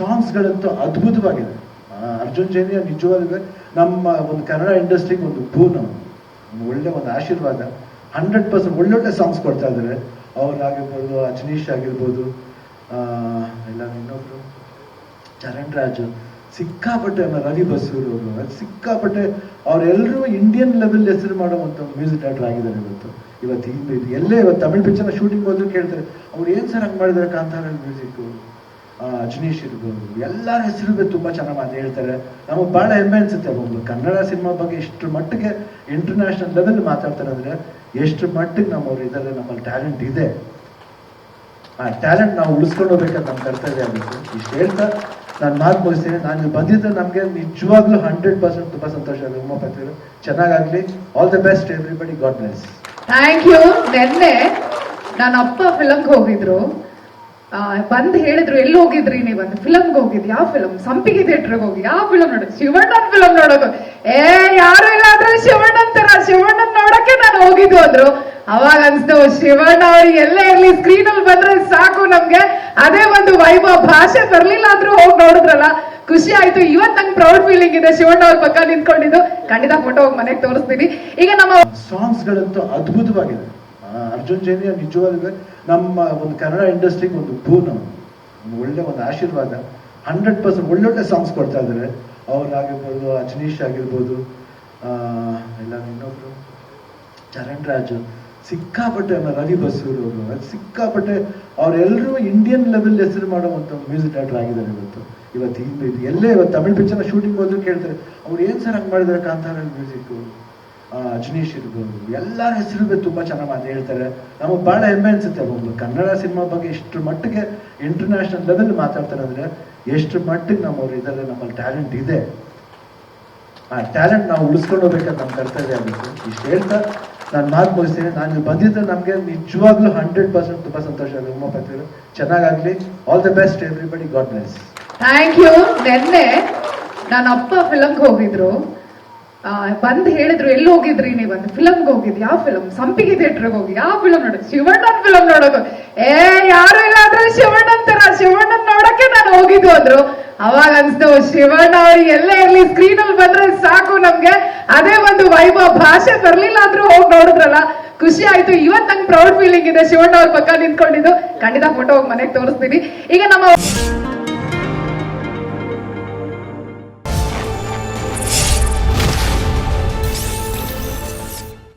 ಸಾಂಗ್ಸ್ಗಳಂತೂ ಅದ್ಭುತವಾಗಿದೆ ಅರ್ಜುನ್ ಜೈನಿಯ ನಿಜವಾಗ್ಲೂ ನಮ್ಮ ಒಂದು ಕನ್ನಡ ಇಂಡಸ್ಟ್ರಿಗೆ ಒಂದು ಭೂನ ಒಳ್ಳೆ ಒಂದು ಆಶೀರ್ವಾದ. ಹಂಡ್ರೆಡ್ ಪರ್ಸೆಂಟ್ ಒಳ್ಳೊಳ್ಳೆ ಸಾಂಗ್ಸ್ ಕೊಡ್ತಾ ಇದ್ದಾರೆ. ಅವ್ರಾಗಿರ್ಬೋದು, ಅಜನೀಶ್ ಆಗಿರ್ಬೋದು ಇಲ್ಲ ಇನ್ನೊಬ್ರು ಚರಣ್ ರಾಜು ಸಿಕ್ಕಾಪಟ್ಟೆ ರವಿ ಬಸೂರು ಅವರು. ಸಿಕ್ಕಾಪಟ್ಟೆ ಅವರೆಲ್ಲರೂ ಇಂಡಿಯನ್ ಲೆವೆಲ್ ಹೆಸರು ಮಾಡುವಂಥ ಮ್ಯೂಸಿಕ್ ಡೈರೆಕ್ಟರ್ ಆಗಿದ್ದಾರೆ ಇವತ್ತು. ಇವತ್ತು ಹಿಂದೆ ಎಲ್ಲೇ, ಇವತ್ತು ತಮಿಳ್ ಪಿಕ್ಚರ್ನ ಶೂಟಿಂಗ್ ಹೋದ್ರು ಕೇಳ್ತಾರೆ, ಅವ್ರು ಏನು ಸರ್ ಹಂಗೆ ಮಾಡಿದ್ದಾರೆ ಕಾಂತಾರ ಮ್ಯೂಸಿಕ್ಕು ಅಜನೀಶ್ ಇರ್ಬೋದು. ಎಲ್ಲರ ಹೆಸರು ತುಂಬಾ ಚೆನ್ನಾಗಿ ಮಾತು ಹೇಳ್ತಾರೆ. ನಮಗೆ ಭಾಳ ಹೆಮ್ಮೆ ಅನ್ಸುತ್ತೆ ಒಬ್ಬ ಕನ್ನಡ ಸಿನಿಮಾ ಬಗ್ಗೆ ಎಷ್ಟು ಮಟ್ಟಿಗೆ ಇಂಟರ್ನ್ಯಾಷನಲ್ ಲೆವೆಲ್ ಮಾತಾಡ್ತಾರೆ ಅಂದರೆ ಎಷ್ಟು ಮಟ್ಟಿಗೆ ನಮ್ಮವ್ರು ಇದರಲ್ಲಿ ನಮ್ಮಲ್ಲಿ ಟ್ಯಾಲೆಂಟ್ ಇದೆ. ಆ ಟ್ಯಾಲೆಂಟ್ ನಾವು ಉಳಿಸ್ಕೊಂಡು ಹೋಗ್ಬೇಕಂತ ನಮ್ಮ ಕರ್ತವ್ಯ ಆಗಬೇಕು ಇಷ್ಟು ಹೇಳ್ತಾ ನಾನು ಮಾತು ಮುಗಿಸ್ತೇನೆ. ನಾನು ಬಂದಿದ್ದು ನಮಗೆ ನಿಜವಾಗ್ಲೂ ಹಂಡ್ರೆಡ್ ಪರ್ಸೆಂಟ್ ತುಂಬಾ ಸಂತೋಷ ಆಗಿದೆ ಉಮಾಪತಿಗಳು ಚೆನ್ನಾಗಾಗಲಿ. All the best everybody God bless thank you ನೆನ್ನೆ ನನ್ನ ಅಪ್ಪ ಫಿಲಮ್ಗೆ ಹೋಗಿದ್ರು. ಬಂದ್ ಹೇಳಿದ್ರು, ಎಲ್ಲಿ ಹೋಗಿದ್ರಿ ನೀವು ಅಂತ. ಫಿಲಮ್ಗೆ ಹೋಗಿದ್ ಯಾವ ಫಿಲಮ್? ಸಂಪಿಗೆ ಥಿಯೇಟರ್ಗೆ ಹೋಗಿ ಯಾವ ಫಿಲಮ್ ನೋಡೋದು ಶಿವಣ್ಣನ್ ಫಿಲಮ್ ನೋಡೋದು. ಏ, ಯಾರು ಇಲ್ಲ ಆದ್ರೆ ಶಿವಣ್ಣನ್ ತರ. ಶಿವಣ್ಣನ್ ನೋಡಕ್ಕೆ ನಾನು ಹೋಗಿದ್ದು ಅಂದ್ರು. ಅವಾಗ ಅನ್ಸ್ತು, ಶಿವಣ್ಣ ಅವ್ರಿಗೆ ಎಲ್ಲೇ ಇರ್ಲಿ ಸ್ಕ್ರೀನ್ ಅಲ್ಲಿ ಬಂದ್ರೆ ಸಾಕು ನಮ್ಗೆ. ಅದೇ ಒಂದು ವೈಭವ. ಭಾಷೆ ಬರ್ಲಿಲ್ಲ ಆದ್ರೂ ಹೋಗಿ ನೋಡಿದ್ರಲ್ಲ. ಖುಷಿ ಆಯ್ತು. ಇವತ್ ನಂಗೆ ಪ್ರೌಡ್ ಫೀಲಿಂಗ್ ಇದೆ. ಶಿವಣ್ಣ ಅವ್ರ ಪಕ್ಕ ನಿಂತ್ಕೊಂಡಿದ್ದು. ಖಂಡಿತ ಫೋಟೋ ಹೋಗಿ ಮನೆಗೆ ತೋರಿಸ್ತೀನಿ. ಈಗ ನಮ್ಮ ಸಾಂಗ್ಸ್ ಗಳಂತೂ ಅದ್ಭುತವಾಗಿದೆ. ಅರ್ಜುನ್ ಜೈನಿ ನಿಜವಾಗ್ಲೂ ನಮ್ಮ ಒಂದು ಕನ್ನಡ ಇಂಡಸ್ಟ್ರಿಗೆ ಒಂದು ಭೂನ ಒಳ್ಳೆ ಒಂದು ಆಶೀರ್ವಾದ. ಹಂಡ್ರೆಡ್ ಪರ್ಸೆಂಟ್ ಒಳ್ಳೊಳ್ಳೆ ಸಾಂಗ್ಸ್ ಕೊಡ್ತಾ ಇದ್ದಾರೆ. ಅವರಾಗಿರ್ಬೋದು ಅಜನೀಶ್ ಆಗಿರ್ಬೋದು ಆ, ಇಲ್ಲ ಇನ್ನೊಬ್ರು ಚರಣ್ ರಾಜು ಸಿಕ್ಕಾಪಟ್ಟೆ ರವಿ ಬಸೂರು ಅವರು ಸಿಕ್ಕಾಪಟ್ಟೆ ಅವರೆಲ್ಲರೂ ಇಂಡಿಯನ್ ಲೆವೆಲ್ ಹೆಸರು ಮಾಡುವಂಥ ಮ್ಯೂಸಿಕ್ ಡೈರೆಕ್ಟರ್ ಆಗಿದ್ದಾರೆ ಇವತ್ತು. ಇವತ್ತು ಹಿಂದೆ ಎಲ್ಲೇ ಇವತ್ತು ತಮಿಳ್ ಪಿಕ್ಚರ್ನ ಶೂಟಿಂಗ್ ಹೋದ್ರು ಕೇಳ್ತಾರೆ ಅವ್ರು ಏನು ಸರ್ ಹಂಗೆ ಮಾಡಿದ್ದಾರೆ ಕಾಂತಾರ ಮ್ಯೂಸಿಕ್ಕು ಅಜನೀಶ್ ಇರ್ಬೋದು. ಎಲ್ಲರ ಹೆಸರು ತುಂಬಾ ಚೆನ್ನಾಗಿ ಮಾತು ಹೇಳ್ತಾರೆ. ನಮಗೆ ಭಾಳ ಹೆಮ್ಮೆ ಅನ್ಸುತ್ತೆ ಒಬ್ಬರು ಕನ್ನಡ ಸಿನಿಮಾ ಬಗ್ಗೆ ಎಷ್ಟು ಮಟ್ಟಿಗೆ ಇಂಟರ್ನ್ಯಾಷನಲ್ ಲೆವೆಲ್ ಮಾತಾಡ್ತಾರೆ ಅಂದ್ರೆ ಎಷ್ಟು ಮಟ್ಟಿಗೆ ನಮ್ಮವ್ರು ಇದರಲ್ಲಿ ನಮ್ಮಲ್ಲಿ ಟ್ಯಾಲೆಂಟ್ ಇದೆ. ಆ ಟ್ಯಾಲೆಂಟ್ ನಾವು ಉಳಿಸ್ಕೊಂಡು ಹೋಗ್ಬೇಕಂತ ನಮ್ಮ ಕರ್ತವ್ಯ ಆಗಿತ್ತು ಇಷ್ಟು ಹೇಳ್ತಾ ನಾನು ಮಾತು ಮುಗಿಸ್ತೀನಿ. ನಾನು ಬಂದಿದ್ದು ನಮಗೆ ನಿಜವಾಗ್ಲೂ ಹಂಡ್ರೆಡ್ ಪರ್ಸೆಂಟ್ ತುಂಬಾ ಸಂತೋಷ ಆಗಿದೆ ಚೆನ್ನಾಗಾಗಲಿ. All the best everybody God bless thank you ನೆನ್ನೆ ನನ್ನ ಅಪ್ಪ ಫಿಲಮ್ಗೆ ಹೋಗಿದ್ರು. ಬಂದ್ ಹೇಳಿದ್ರು, ಎಲ್ಲಿ ಹೋಗಿದ್ರಿ ನೀವು ಅಂತ ಫಿಲಮ್ಗೆ ಹೋಗಿದ್. ಯಾವ ಫಿಲಮ್ ಸಂಪಿಗೆ ಥಿಯೇಟರ್ಗೆ ಹೋಗಿ. ಯಾವ ಫಿಲಮ್ ನೋಡೋದು? ಶಿವಣ್ಣನ್ ಫಿಲಮ್ ನೋಡೋದು. ಏ, ಯಾರು ಇಲ್ಲ ಆದ್ರೆ ಶಿವಣ್ಣನ್ ತರ, ಶಿವಣ್ಣನ್ ನೋಡಕ್ಕೆ ನಾನು ಹೋಗಿದ್ದು, ಅಂದ್ರು. ಅವಾಗ ಅನ್ಸ್ತು, ಶಿವಣ್ಣ ಅವ್ರಿಗೆ ಎಲ್ಲೇ ಇರ್ಲಿ? ಸ್ಕ್ರೀನ್ ಅಲ್ಲಿ ಬಂದ್ರೆ ಸಾಕು ನಮ್ಗೆ. ಅದೇ ಒಂದು ವೈಭವ. ಭಾಷೆ ಬರ್ಲಿಲ್ಲ ಆದ್ರೂ ಹೋಗಿ ನೋಡಿದ್ರಲ್ಲ. ಖುಷಿ ಆಯ್ತು. ಇವತ್ ನಂಗೆ ಪ್ರೌಡ್ ಫೀಲಿಂಗ್ ಇದೆ. ಶಿವಣ್ಣ ಅವ್ರ ಪಕ್ಕ ನಿಂತ್ಕೊಂಡಿದ್ದು. ಖಂಡಿತ ಫೋಟೋ ಹೋಗಿ ಮನೆಗೆ ತೋರಿಸ್ತೀನಿ. ಈಗ ನಮ್ಮ